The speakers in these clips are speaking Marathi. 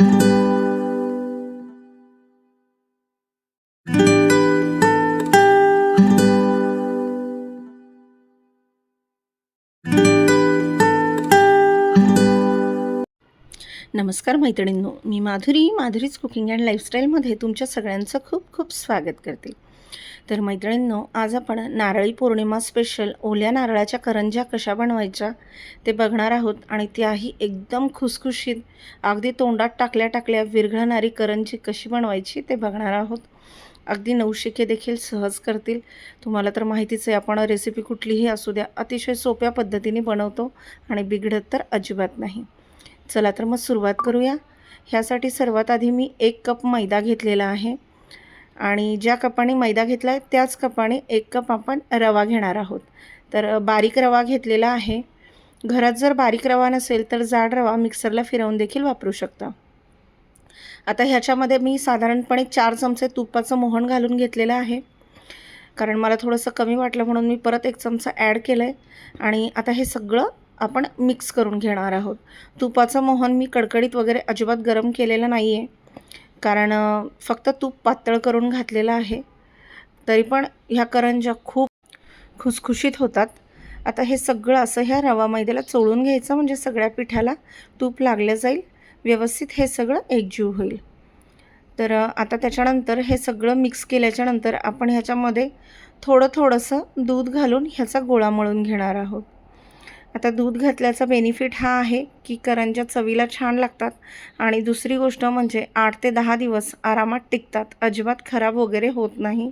नमस्कार मैत्रिणींनो मी माधुरी माधुरीज कुकिंग अँड लाईफस्टाईलमध्ये तुमच्या सगळ्यांचं खूप खूप स्वागत करते. तर मैत्रिणींनो आज आपण नारळी पौर्णिमा स्पेशल ओल्या नारळाच्या करंज्या कशा बनवायच्या ते बघणार आहोत आणि त्याही एकदम खुसखुशीत अगदी तोंडात टाकल्या टाकल्या विरघळणारी करंजी कशी बनवायची ते बघणार आहोत. अगदी नवशिके देखील सहज करतील. तुम्हाला तर माहितीच आहे आपण रेसिपी कुठलीही असू द्या अतिशय सोप्या पद्धतीने बनवतो आणि बिघडत तर अजिबात नाही. चला तर मग सुरुवात करूया. ह्यासाठी सर्वात आधी मी एक कप मैदा घेतलेला आहे. आणि ज्या कपाने मैदा घेतला आहे त्याच कपाने एक कप आपण रवा घेणार आहोत. तर बारीक रवा घेतलेला आहे. घरात जर बारीक रवा नसेल तर जाड रवा मिक्सरला फिरवून देखील वापरू शकता. आता ह्याच्यामध्ये मी साधारणपणे चार चमचे तुपाचं मोहन घालून घेतलेलं आहे. कारण मला थोडंसं कमी वाटलं म्हणून मी परत एक चमचा ॲड केलं आहे आणि आता हे सगळं आपण मिक्स करून घेणार आहोत. तुपाचं मोहन मी कडकडीत वगैरे अजिबात गरम केलेलं नाही आहे कारण फक्त तूप पातळ करून घातलेलं आहे तरी पण ह्या करंज्या खूप खुसखुशीत होतात. आता हे सगळं असं ह्या रवा मैद्याला चोळून घ्यायचं म्हणजे सगळ्या पिठाला तूप लागलं जाईल. व्यवस्थित हे सगळं एकजीव होईल. तर आता त्याच्यानंतर हे सगळं मिक्स केल्याच्यानंतर आपण ह्याच्यामध्ये थोडं थोडंसं दूध घालून ह्याचा गोळा मळून घेणार आहोत. आता दूध घातल्याचा बेनिफिट हा आहे की करंज्या चवीला छान लागतात आणि दुसरी गोष्ट म्हणजे आठ ते दहा दिवस आरामात टिकतात अजिबात खराब वगैरे होत नाही.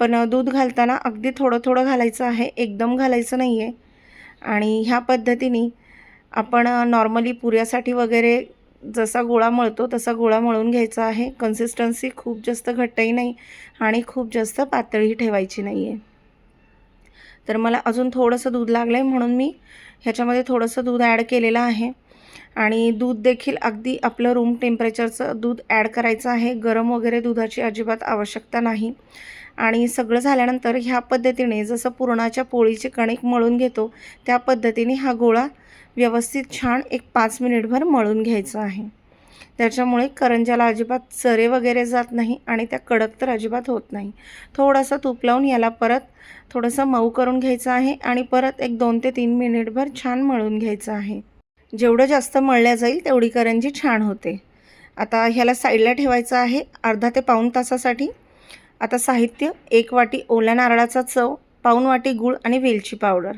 पण दूध घालताना अगदी थोडं थोडं घालायचं आहे एकदम घालायचं नाही आहे आणि ह्या पद्धतीने आपण नॉर्मली पुऱ्यासाठी वगैरे जसा गोळा मळतो तसा गोळा मळून घ्यायचा आहे. कन्सिस्टन्सी खूप जास्त घट्टही नाही आणि खूप जास्त पातळी ठेवायची नाही आहे तर मला अजून थोडंसं दूध लागलं आहे म्हणून मी ह्याच्यामध्ये थोडंसं दूध ॲड केलेलं आहे. आणि दूध देखील अगदी आपलं रूम टेम्परेचरचं दूध ॲड करायचं आहे. गरम वगैरे दुधाची अजिबात आवश्यकता नाही. आणि सगळं झाल्यानंतर ह्या पद्धतीने जसं पुरणाच्या पोळीचे कणिक मळून घेतो त्या पद्धतीने हा गोळा व्यवस्थित छान एक पाच मिनिटभर मळून घ्यायचा आहे. त्याच्यामुळे करंजाला अजिबात चरे वगैरे जात नाही आणि त्या कडक तर अजिबात होत नाही. थोडंसं तूप लावून याला परत थोडंसं मऊ करून घ्यायचं आहे आणि परत एक दोन ते तीन मिनिटभर छान मळून घ्यायचं आहे. जेवढं जास्त मळल्या जाईल तेवढी करंजी छान होते. आता ह्याला साईडला ठेवायचं आहे अर्धा ते पाऊण तासासाठी. आता साहित्य एक वाटी ओल्या नारळाचा चव पाऊण वाटी गूळ आणि वेलची पावडर.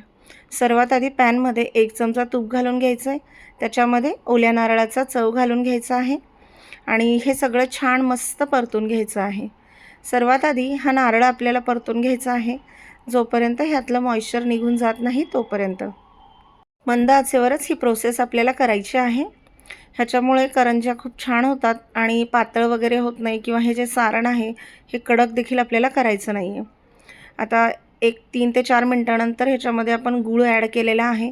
सर्वात आधी पॅनमध्ये एक चमचा तूप घालून घ्यायचं आहे त्याच्यामध्ये ओल्या नारळाचा चव घालून घ्यायचा आहे. आणि हे सगळं छान मस्त परतून घ्यायचं आहे. सर्वात आधी हा नारळ आपल्याला परतून घ्यायचा आहे. जोपर्यंत ह्यातलं मॉइश्चर निघून जात नाही तोपर्यंत. मंद आचेवरच ही प्रोसेस आपल्याला करायची आहे. ह्याच्यामुळे करंज्या खूप छान होतात आणि पातळ वगैरे होत नाही किंवा हे जे सारण आहे हे कडक देखील आपल्याला करायचं नाही आहे आता एक तीन ते चार मिनटानंतर ह्याच्यामध्ये आपण गूळ ॲड केलेला आहे.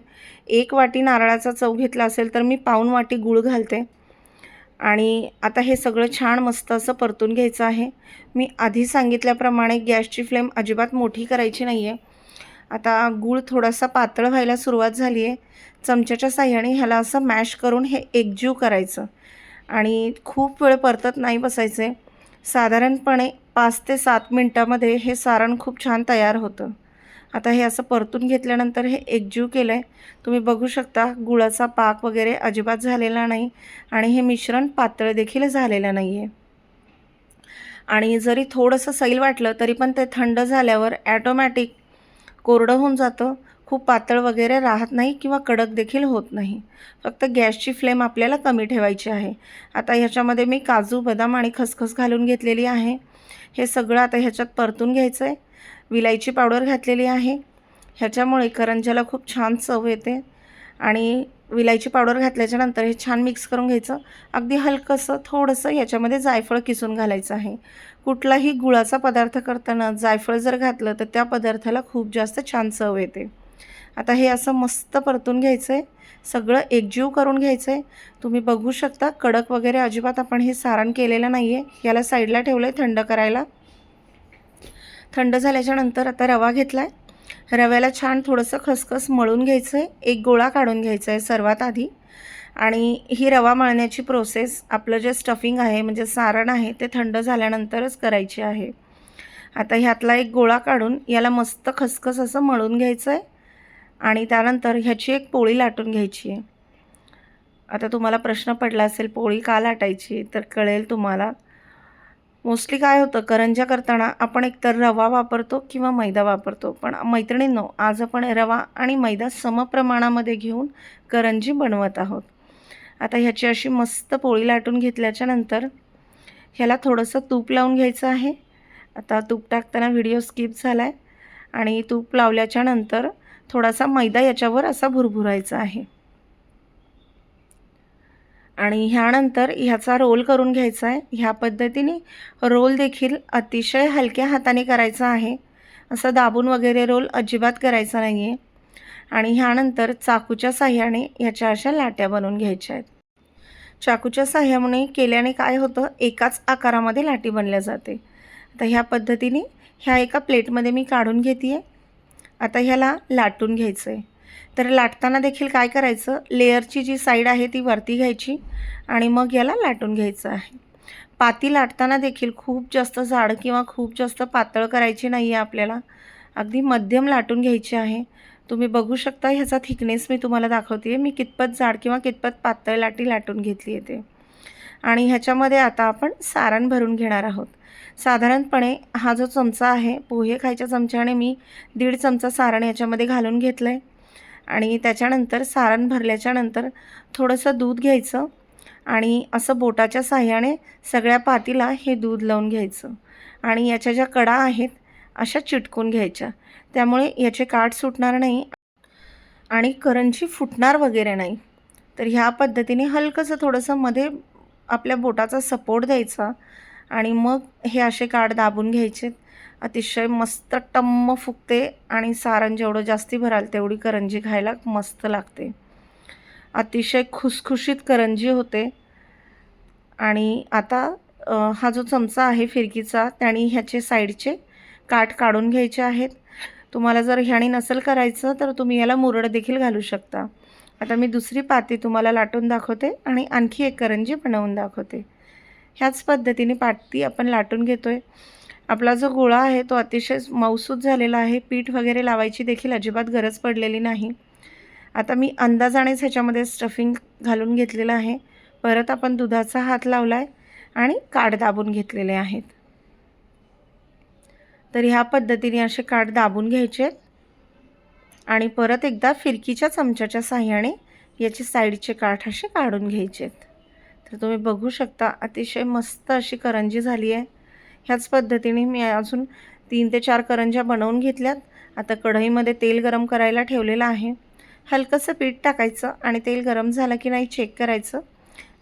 एक वाटी नारळाचा चव घेतला असेल तर मी पाऊन वाटी गूळ घालते. आणि आता हे सगळं छान मस्त असं परतून घ्यायचं आहे. मी आधी सांगितल्याप्रमाणे गॅसची फ्लेम अजिबात मोठी करायची नाही आहे आता गूळ थोडासा पातळ व्हायला सुरुवात झाली आहे. चमच्याच्या साह्याने ह्याला असं मॅश करून हे एकजीव करायचं. आणि खूप वेळ परतत नाही बसायचं. आहे साधारणपणे पाच ते सात मिनटामध्ये हे सारण खूप छान तयार होतं. आता हे असं परतून घेतल्यानंतर हे एकजीव केलं आहे तुम्ही बघू शकता गुळाचा पाक वगैरे अजिबात झालेला नाही आणि हे मिश्रण पातळ देखील झालेलं नाही आहे आणि जरी थोडंसं सैल वाटलं तरी पण ते थंड झाल्यावर ॲटोमॅटिक कोरडं होऊन जातं. खूप पातळ वगैरे राहत नाही किंवा कडक देखील होत नाही. फक्त गॅसची फ्लेम आपल्याला कमी ठेवायची आहे. आता ह्याच्यामध्ये मी काजू बदाम आणि खसखस घालून घेतलेली आहे. हे सगळं आता ह्याच्यात परतून घ्यायचं आहे विलायची पावडर घातलेली आहे. ह्याच्यामुळे करंजाला खूप छान चव येते. आणि विलायची पावडर घातल्याच्यानंतर हे छान मिक्स करून घ्यायचं. अगदी हलकंसं थोडंसं याच्यामध्ये जायफळ किसून घालायचं आहे. कुठलाही गुळाचा पदार्थ करताना जायफळ जर घातलं तर त्या पदार्थाला खूप जास्त छान चव येते. आता हे असं मस्त परतून घ्यायचं आहे सगळं एकजीव करून घ्यायचं आहे तुम्ही बघू शकता कडक वगैरे अजिबात आपण हे सारण केलेलं नाही आहे याला साईडला ठेवलं आहे थंड करायला. थंड झाल्याच्यानंतर आता रवा घेतला आहे रव्याला छान थोडंसं खसखस मळून घ्यायचं आहे एक गोळा काढून घ्यायचा आहे सर्वात आधी. आणि ही रवा मळण्याची प्रोसेस आपलं जे स्टफिंग आहे म्हणजे सारण आहे ते थंड झाल्यानंतरच करायची आहे. आता ह्यातला एक गोळा काढून याला मस्त खसखस असं मळून घ्यायचं आहे आणि त्यानंतर ह्याची एक पोळी लाटून घ्यायची आहे. आता तुम्हाला प्रश्न पडला असेल पोळी का लाटायची? तर कळेल तुम्हाला. मोस्टली काय होतं करंज्या करताना आपण एकतर रवा वापरतो किंवा मैदा वापरतो. पण मैत्रिणींनो आज आपण रवा आणि मैदा समप्रमाणामध्ये घेऊन करंजी बनवत आहोत. आता ह्याची अशी मस्त पोळी लाटून घेतल्याच्या नंतर ह्याला थोडंसं तूप लावून घ्यायचं आहे. आता तूप टाकताना व्हिडिओ स्किप झाला आहे आणि तूप लावल्याच्या नंतर थोडासा मैदा याच्यावर असा भुरभुरायचा आहे. आणि ह्यानंतर ह्याचा रोल करून घ्यायचा आहे. ह्या पद्धतीने रोल देखील अतिशय हलक्या हाताने करायचा आहे. असं दाबून वगैरे रोल अजिबात करायचा नाही आहे आणि ह्यानंतर चाकूच्या साह्याने ह्याच्या अशा लाट्या बनवून घ्यायच्या आहेत. चाकूच्या साह्यामुळे केल्याने काय होतं? एकाच आकारामध्ये लाटी बनल्या जाते. तर ह्या पद्धतीने ह्या एका प्लेटमध्ये मी काढून घेते आहे आता ह्याला लाटून घ्यायचं आहे तर लाटताना देखील काय करायचं? लेअरची जी साईड आहे ती वरती घ्यायची आणि मग याला लाटून घ्यायचं आहे. पाती लाटताना देखील खूप जास्त जाड किंवा खूप जास्त पातळ करायची नाही आहे आपल्याला. अगदी मध्यम लाटून घ्यायची आहे. तुम्ही बघू शकता ह्याचा थिकनेस मी तुम्हाला दाखवते मी कितपत जाड किंवा कितपत पातळ लाटी लाटून घेतली आहे ते. आणि ह्याच्यामध्ये आता आपण सारण भरून घेणार आहोत. साधारणपणे हा जो चमचा आहे पोहे खायच्या चमच्याने मी दीड चमचा सारण याच्यामध्ये घालून घेतलं आहे आणि त्याच्यानंतर सारण भरल्याच्या नंतर थोडंसं दूध घ्यायचं आणि असं बोटाच्या साह्याने सगळ्या पातीला हे दूध लावून घ्यायचं. आणि याच्या ज्या कडा आहेत अशा चिटकून घ्यायच्या. त्यामुळे याचे काठ सुटणार नाही आणि करंजी फुटणार वगैरे नाही. तर ह्या पद्धतीने हलकंसं थोडंसं मध्ये आपल्या बोटाचा सपोर्ट द्यायचा. आणि मग हे असे काठ दाबून घ्यायचे. अतिशय मस्त टम्म फुगते आणि सारण जेवढं जास्ती भराल तेवढी करंजी खायला मस्त लागते. अतिशय खुसखुशीत करंजी होते. आणि आता हा जो चमचा आहे फिरकीचा त्याने ह्याचे साईडचे काठ काढून घ्यायचे आहेत. तुम्हाला जर ह्याने नसेल करायचं तर तुम्ही याला मुरड देखील घालू शकता. आता मी दुसरी पाती तुम्हाला लाटून दाखवते आणि आणखी एक करंजी बनवून दाखवते. ह्याच पद्धतीने पाटती आपण लाटून घेतो आहे आपला जो गोळा आहे तो अतिशय मऊसूद झालेला आहे. पीठ वगैरे लावायची देखील अजिबात गरज पडलेली नाही. आता मी अंदाजानेच ह्याच्यामध्ये स्टफिंग घालून घेतलेलं आहे. परत आपण दुधाचा हात लावला आहे आणि काठ दाबून घेतलेले आहेत. तर ह्या पद्धतीने असे काठ दाबून घ्यायचे आणि परत एकदा फिरकीच्या चमच्याच्या साह्याने याचे साईडचे काठ असे काढून घ्यायचे तर तुम्ही बघू शकता अतिशय मस्त अशी करंजी झाली आहे ह्याच पद्धतीने मी अजून तीन ते चार करंज्या बनवून घेतल्यात. आता कढईमध्ये तेल गरम करायला ठेवलेलं आहे. हलकंसं पीठ टाकायचं आणि तेल गरम झालं की नाही चेक करायचं.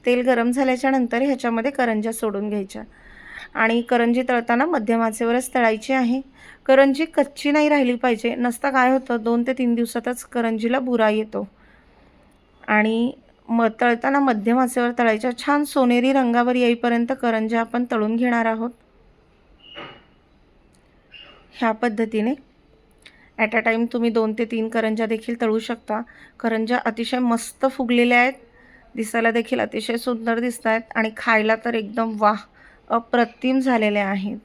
तेल गरम झाल्याच्यानंतर ह्याच्यामध्ये करंज्या सोडून घ्यायच्या. आणि करंजी तळताना मध्यम आचेवरच तळायची आहे. करंजी कच्ची नाही राहिली पाहिजे. नसता काय होतं दोन ते तीन दिवसातच करंजीला बुरा येतो. आणि म तळताना मध्यम आचेवर तळायच्या छान सोनेरी रंगावर येईपर्यंत करंज्या आपण तळून घेणार आहोत. ह्या पद्धतीने. ॲट अ टाईम तुम्ही दोन ते तीन करंज्या देखील तळू शकता. करंज्या अतिशय मस्त फुगलेल्या आहेत. दिसायला देखील अतिशय सुंदर दिसत आहेत आणि खायला तर एकदम वाह अप्रतिम झालेल्या आहेत.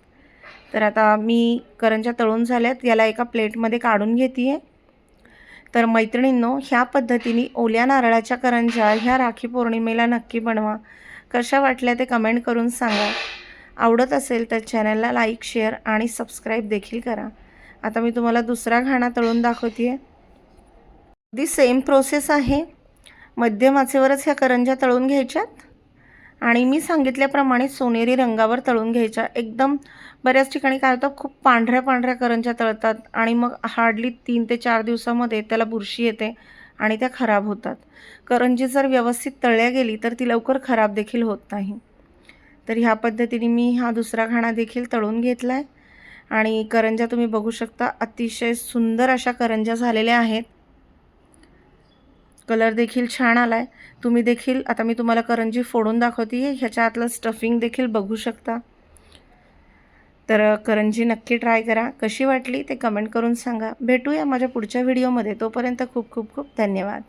तर आता मी करंज्या तळून झाल्यात. याला एका प्लेटमध्ये काढून घेते आहे तर मैत्रिणींनो ह्या पद्धतीने ओल्या नारळाच्या करंज्या ह्या राखी पौर्णिमेला नक्की बनवा. कशा वाटल्या ते कमेंट करून सांगा. आवडत असेल तर चॅनलला लाईक शेअर आणि सबस्क्राईब देखील करा. आता मी तुम्हाला दुसरा घाणा तळून दाखवते आहे अगदी सेम प्रोसेस आहे. मध्यम आचेवरच ह्या करंज्या तळून घ्यायच्यात. आणि मी सांगितल्याप्रमाणे सोनेरी रंगावर तळून घ्यायच्या. एकदम बऱ्याच ठिकाणी काय होतं खूप पांढऱ्या पांढऱ्या करंज्या तळतात आणि मग हार्डली तीन ते चार दिवसामध्ये त्याला बुरशी येते आणि त्या खराब होतात. करंजी जर व्यवस्थित तळल्या गेली तर ती लवकर खराब देखील होत नाही. तर ह्या पद्धतीने मी हा दुसरा घाणा देखील तळून घेतला आहे आणि करंज्या तुम्ही बघू शकता अतिशय सुंदर अशा करंज्या झालेल्या आहेत. कलर देखील छान आला आहे तुम्ही देखील आता मी तुम्हाला करंजी फोडून दाखवते आहे ह्याच्या आतलं स्टफिंग देखील बघू शकता. तर करंजी नक्की ट्राय करा. कशी वाटली ते कमेंट करून सांगा. भेटूया माझ्या पुढच्या व्हिडिओमध्ये तोपर्यंत खूप खूप खूप धन्यवाद.